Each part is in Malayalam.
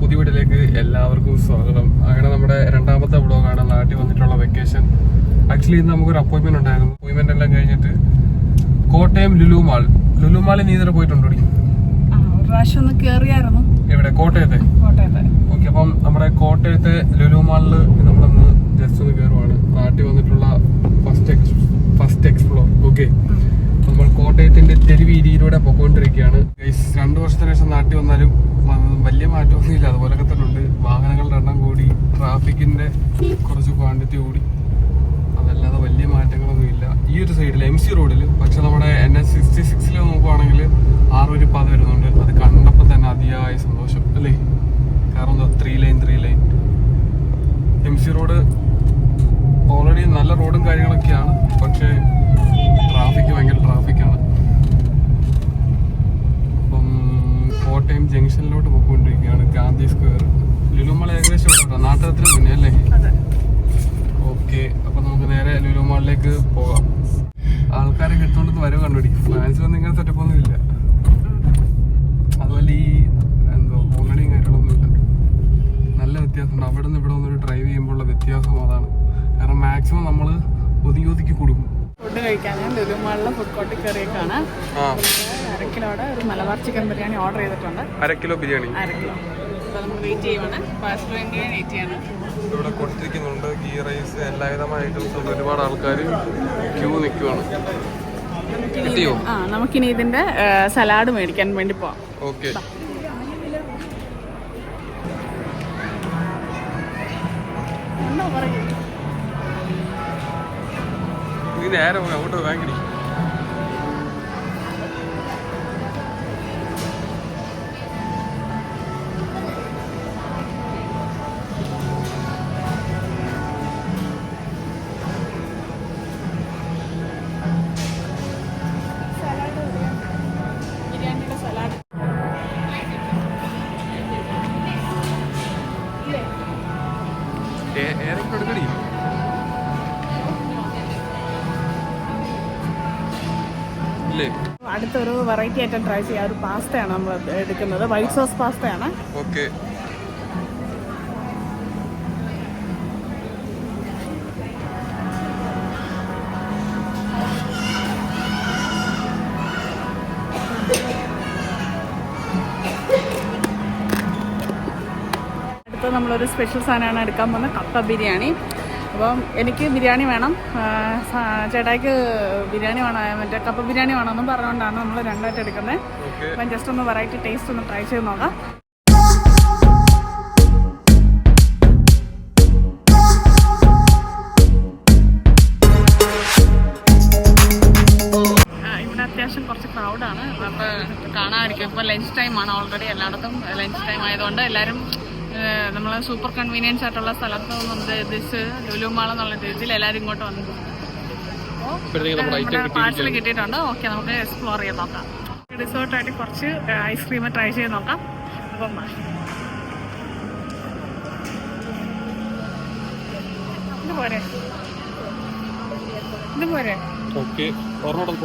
പുതിയ വീട്ടിലേക്ക് എല്ലാവർക്കും സ്വാഗതം. അങ്ങനെ നമ്മുടെ രണ്ടാമത്തെ വ്ളോഗാണ് നാട്ടിൽ വന്നിട്ടുള്ള വെക്കേഷൻ ആക്ച്വലി ഇന്ന് നമുക്കൊരു അപ്പോയിന്റ്മെന്റ് ഉണ്ടായിരുന്നു. അപ്പോയിന്റ്മെന്റ് എല്ലാം കഴിഞ്ഞിട്ട് കോട്ടയം ലുലു മാൾ. ലുലു മാളിൽ നീ ഇതുവരെ പോയിട്ടുണ്ടോ എവിടെ? കോട്ടയത്തെ? കോട്ടയത്തെ. ഓക്കെ അപ്പം നമ്മുടെ കോട്ടയത്തെ ലുലു മാളിൽ നമ്മളൊന്ന് ജസ്റ്റ് ഒന്ന് കയറുവാണ് നാട്ടിൽ വന്നിട്ടുള്ള first ex first explore okay നമ്മൾ കോട്ടയത്തിന്റെ തെരുവീതിയിലൂടെ പൊക്കോണ്ടിരിക്കുകയാണ് ഗൈസ് രണ്ടു വർഷത്തിന് ശേഷം നാട്ടിൽ വന്നാലും വലിയ മാറ്റമൊന്നുമില്ല. അതുപോലൊക്കെ തന്നെ ഉണ്ട്. വാഹനങ്ങളുടെ എണ്ണം കൂടി ട്രാഫിക്കിന്റെ കുറച്ച് ക്വാണ്ടിറ്റി കൂടി. അതല്ലാതെ വലിയ മാറ്റങ്ങളൊന്നുമില്ല. ഈ ഒരു സൈഡിൽ എം സി റോഡിൽ പക്ഷെ നമ്മുടെ എൻ എസ് സിക്സ്റ്റി സിക്സിൽ നോക്കുവാണെങ്കിൽ ആറൊരു പാത വരുന്നുണ്ട്. അത് കണ്ടപ്പോൾ തന്നെ അതിയായ സന്തോഷം അല്ലേ കാരണം എന്താ three line three line M C road already നല്ല റോഡും കാര്യങ്ങളൊക്കെയാണ് പക്ഷേ ട്രാഫിക് ഭയങ്കര ട്രാഫിക്കാണ് അപ്പം കോട്ടയം ജംഗ്ഷനിലോട്ട് പോയിക്കൊണ്ടിരിക്കുകയാണ് ഗാന്ധി സ്ക്വയർ. ലുലുമാൾ ഏകദേശം ഇവിടെ. നാട്ടകത്തിന് മുന്നേ അല്ലേ? ഓക്കെ അപ്പൊ നമുക്ക് നേരെ ലുലുമാളിലേക്ക് പോകാം. ആൾക്കാരൊക്കെ എടുത്തോണ്ട് വരവ് കണ്ടുപിടി ഫ്രാൻസിലൊന്നും ഇങ്ങനെ തെറ്റപ്പൊന്നുമില്ല ഒന്നും ഇല്ല അതുപോലെ ഈ എന്തോ പൊങ്ങടിയും കാര്യങ്ങളൊന്നും ഇല്ല. നല്ല വ്യത്യാസമുണ്ട്. അവിടെ നിന്ന് ഇവിടെ വന്നൊരു ഡ്രൈവ് ചെയ്യുമ്പോഴുള്ള വ്യത്യാസം അതാണ്. കാരണം മാക്സിമം നമ്മൾ ഒതുങ്ങി ഒതുക്കി കൊടുക്കും. ഫുഡ് കഴിക്കാൻ ലുലുമാളിലെ ഫുഡ് കോർട്ടിൽ കയറിയേക്കാണ്. കിലോയുടെ ഒരു മലബാർ ചിക്കൻ ബിരിയാണി ഓർഡർ ചെയ്തിട്ടുണ്ട്. അര കിലോ ബിരിയാണി. അര കിലോ. അപ്പോൾ വെയിറ്റ് ചെയ്യുവാണ്. പാർസൽ വേണ്ടി വെയിറ്റ് ചെയ്യാണ്. ഇവിടെ കൊടുത്തിരിക്കുന്നുണ്ട്. ഗീ റൈസ് എല്ലാവിധമായ ഐറ്റംസ് ഉണ്ട് ഒരുപാട് ആൾക്കാർ ക്യൂ നിൽക്കുവാണ് കിട്ടിയോ ആ നമുക്കിനി ഇതിന്റെ സലാഡ് മേടിക്കാൻ വേണ്ടി പോവാം. ഓക്കെ. നീ നേരെ അങ്ങോട്ട് വാങ്ങിടി അടുത്തൊരു വെറൈറ്റി ഐറ്റം ട്രൈ ചെയ്യാം. ഒരു പാസ്തയാണ് നമ്മൾ എടുക്കുന്നത്. വൈറ്റ് സോസ് പാസ്തയാണ്. ഓക്കെ അടുത്ത നമ്മളൊരു സ്പെഷ്യൽ സാധനമാണ് എടുക്കാൻ പോകുന്നത്. കപ്പ ബിരിയാണി. അപ്പം എനിക്ക് ബിരിയാണി വേണം. ചേട്ടായിക്ക് ബിരിയാണി വേണം? മറ്റേ കപ്പ ബിരിയാണി വേണമെന്നും പറഞ്ഞുകൊണ്ടാണ് നമ്മൾ രണ്ടായിട്ട് എടുക്കുന്നത് അപ്പം ജസ്റ്റ് ഒന്ന് വെറൈറ്റി ടേസ്റ്റ് ഒന്ന് ട്രൈ ചെയ്ത് നോക്കാം. അത്യാവശ്യം കുറച്ച് ക്രൗഡാണ് അപ്പോൾ കാണാതിരിക്കും ഇപ്പോൾ ലഞ്ച് ടൈമാണ് ഓൾറെഡി എല്ലായിടത്തും ലഞ്ച് ടൈം ആയതുകൊണ്ട് എല്ലാവരും നമ്മൾ സൂപ്പർ കൺവീനിയൻസ് ആയിട്ടുള്ള സ്ഥലത്ത് നിന്ന് ദിസ് ലുലുമാൾ എന്നുള്ള രീതിയിൽ എല്ലാവരും ഇങ്ങോട്ട് വന്നു. പാഴ്സൽ കിട്ടിയിട്ടുണ്ട്. ഓക്കെ നമുക്ക് എക്സ്പ്ലോർ ചെയ്ത് നോക്കാം. റിസോർട്ടായിട്ട് കുറച്ച് ഐസ്ക്രീം ട്രൈ ചെയ്ത് നോക്കാം. അപ്പം ഇതുപോലെ ഇത് പോരെ. ഇത് പോരെ. ഓക്കെ ഒരെണ്ണം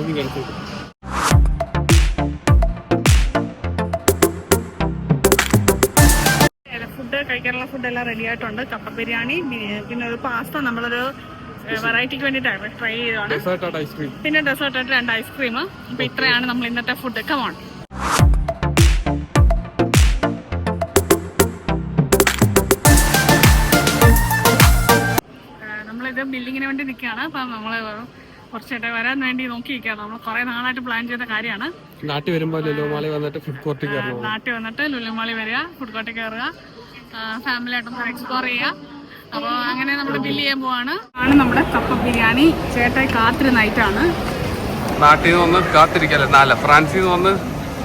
കഴിക്കാനുള്ള ഫുഡ് എല്ലാം റെഡി ആയിട്ടുണ്ട്. കപ്പ ബിരിയാണി പിന്നെ ഒരു പാസ്ത നമ്മളൊരു വെറൈറ്റിക്ക് വേണ്ടിയിട്ടാണ് ട്രൈ ചെയ്തതാണ്. പിന്നെ ഡെസേർട്ട് ആയിട്ട് രണ്ട് ഐസ്ക്രീം അപ്പൊ ഇത്രയാണ് നമ്മൾ ഇന്നത്തെ ഫുഡ് കമോൺ നമ്മളിത് ബില്ലിങ്ങിന് വേണ്ടി നിൽക്കുകയാണ് അപ്പം നമ്മൾ കുറച്ചായിട്ട് വരാൻ വേണ്ടി നോക്കി നിൽക്കുകയാണ് നമ്മൾ കുറെ നാളായിട്ട് പ്ലാൻ ചെയ്ത കാര്യമാണ്. നാട്ടിൽ വരുമ്പോൾ ലുലുമാളി വന്നിട്ട് ഫുഡ് കോർട്ടിൽ നാട്ടിൽ വന്നിട്ട് ലുലുമാളി വരിക ഫുഡ് കോർട്ടിൽ കയറുക. ഫാമിലി ആയിട്ടൊന്ന് എക്സ്പ്ലോർ ചെയ്യുക അപ്പോൾ അങ്ങനെ നമ്മൾ ബില്ല് ചെയ്യാൻ പോവാണ്. ആണ് നമ്മുടെ കപ്പ ബിരിയാണി ചേട്ടായി കാത്തിരുന്ന നൈറ്റാണ് നാട്ടിൽ നിന്ന് വന്ന് കാത്തിരിക്കല്ലേ? നാല ഫ്രാൻസിൽ നിന്ന് വന്ന്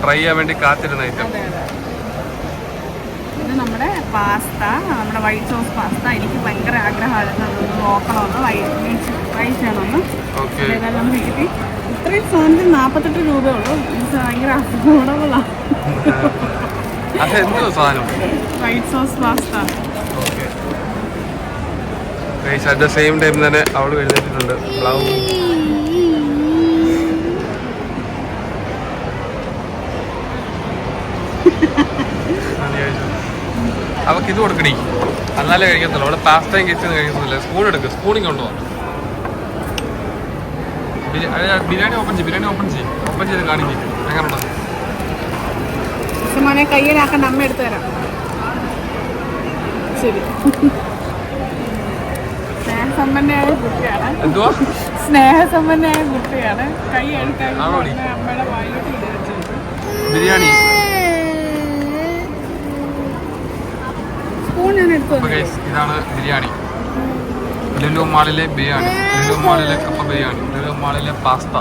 ട്രൈ ചെയ്യാൻ വേണ്ടി കാത്തിരുന്ന ഐറ്റം ഇത് നമ്മുടെ പാസ്ത നമ്മുടെ വൈറ്റ് സോസ് പാസ്ത എനിക്ക് ഭയങ്കര ആഗ്രഹമായിരുന്നു അതൊന്ന് നോക്കണമെന്ന്. വൈറ്റ് ട്രൈ ചെയ്യണമെന്ന് ഏതായാലും നമുക്ക് കിട്ടി. ഇത്രയും സാധനത്തിന് നാൽപ്പത്തെട്ട് രൂപയുള്ളൂ ഭയങ്കര അഫോർഡബിളാണ് അതെന്തോ സാധനം white sauce pasta okay at the same time തന്നെ അവൾ എഴുന്നേറ്റിട്ടുണ്ട് ബ്ലൗസ് അവക്ക് ഇത് കൊടുക്കണി എന്നാലേ കഴിക്കത്തുള്ളൂ. അവിടെ പാസ്തയും കിച്ചനും കഴിക്കത്തില്ല. സ്പൂൺ എടുക്ക്. സ്പൂണിങ് കൊണ്ടുപോകാം ബിരിയാണി ഓപ്പൺ ചെയ്യും. ബിരിയാണി ഓപ്പൺ ചെയ്യും. ഓപ്പൺ ചെയ്ത് കാണിക്കും. എങ്ങനെയുണ്ടോ? മോനെ കയ്യിലാക്കണ്ട അമ്മ എടുത്തു തരാം. ശരി. സ്നേഹസമ്പന്നയായ കുട്ടിയാണ്. എന്തുവാ? സ്നേഹസമ്പന്നയായ കുട്ടിയാണ്. കൈ എടുക്കാൻ ആണോടി? അമ്മയുടെ വായിലോട്ട് ഇട്ട് ബിരിയാണി. സ്പൂൺ ഞാൻ എടുത്തു അപ്പൊ ഇതാണ് ബിരിയാണി. ലുലു മാളിലെ ബിരിയാണി. ലുലു മാളിലെ കപ്പ ബിരിയാണി. ലുലു മാളിലെ പാസ്ത.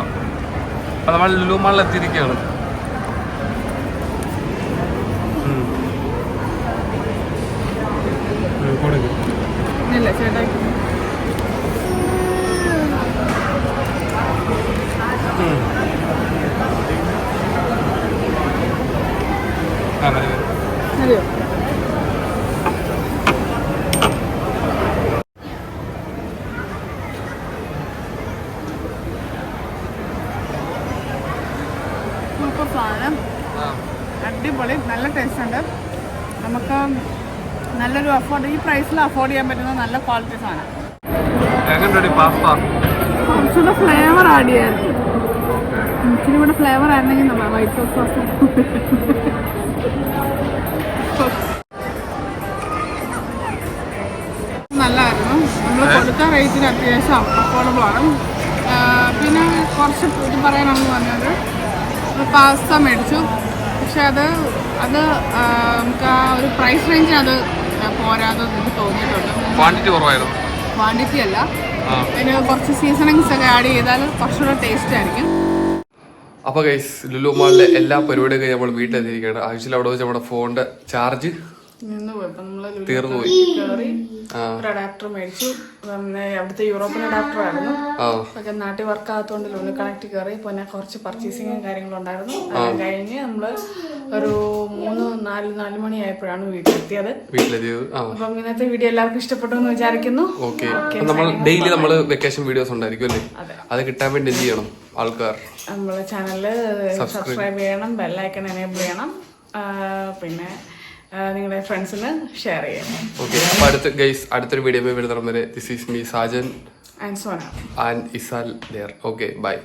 അപ്പൊ നമ്മൾ ലുലു മാളിൽ എത്തിയിരിക്കുകയാണ് മതിയോ സൂപ്പർ സാധനം. അടിപൊളി. നല്ല ടേസ്റ്റ് ഉണ്ട്. നമുക്ക് നല്ലൊരു അഫോർഡ് ഈ പ്രൈസിൽ അഫോർഡ് ചെയ്യാൻ പറ്റുന്ന നല്ല ക്വാളിറ്റി സാധനം. കുറച്ചുകൂടെ ഫ്ലേവർ ആഡ് ചെയ്യായിരുന്നു ഇച്ചിരി കൂടെ ഫ്ലേവർ ആയിരുന്നെങ്കിൽ നമ്മൾ വൈറ്റ് സോസ് കൊടുത്ത റേറ്റിന് അത്യാവശ്യം അഫോർഡബിൾ ആണ്. പിന്നെ കുറച്ച് ഇത് പറയാനാണെന്ന് പറഞ്ഞത്. പാസ്ത മേടിച്ചു. പക്ഷെ അത് അത് നമുക്ക് ആ ഒരു പ്രൈസ് റേഞ്ചിന് അത് പോരാതെ എനിക്ക് തോന്നിയിട്ടുണ്ട്. ക്വാണ്ടിറ്റി കുറവായിരുന്നു. ക്വാണ്ടിറ്റി അല്ല. പിന്നെ കുറച്ച് സീസണിങ്സ് ഒക്കെ ആഡ് ചെയ്താൽ കുറച്ചുകൂടെ ടേസ്റ്റ് ആയിരിക്കും. അപ്പോൾ ഗൈസ് ലുലു മാളിലെ എല്ലാ പരിപാടിയും കഴിഞ്ഞ് നമ്മൾ വീട്ടിലെത്തിയിരിക്കുകയാണ്. ആഴ്ചയിൽ അവിടെ വെച്ച് നമ്മുടെ ഫോണിന്റെ ചാർജ് നിന്ന് നമ്മൾ തീർന്നു പോയി കയറി ഒരു അഡാപ്റ്റർ മേടിച്ചു. അവിടുത്തെ യൂറോപ്യൻ അഡാപ്റ്റർ ആയിരുന്നു. ഒക്കെ നാട്ടിൽ വർക്ക് ആകാത്തതുകൊണ്ട് ലൂണു കണക്ട് കയറി. പിന്നെ കുറച്ച് പർച്ചേസിങ്ങും കാര്യങ്ങളും ഉണ്ടായിരുന്നു. അത് കഴിഞ്ഞ് നമ്മൾ ഒരു മൂന്ന് നാല് നാല് മണിയായപ്പോഴാണ് വീട്ടിലെത്തിയത്. അപ്പം ഇന്നത്തെ വീഡിയോ എല്ലാവർക്കും ഇഷ്ടപ്പെട്ടു എന്ന് വിചാരിക്കുന്നു. നമ്മൾ ഡെയിലി നമ്മൾ വെക്കേഷൻ വീഡിയോസ് ഉണ്ടായിരിക്കും അല്ലേ? അത്. കിട്ടാൻ വേണ്ടി എന്ത് ചെയ്യണം ആൾക്കാർ? നമ്മളെ ചാനൽ സബ്സ്ക്രൈബ് ചെയ്യണം ബെല്ലൈക്കൺ എനേബിൾ ചെയ്യണം. പിന്നെ നിങ്ങളുടെ ഫ്രണ്ട്സിന് ഷെയർ ചെയ്യണം ഓക്കെ അപ്പൊ അടുത്ത ഗൈസ് അടുത്തൊരു വീഡിയോ വരുന്ന വരെ this is me Sajan and Sona and Isal okay bye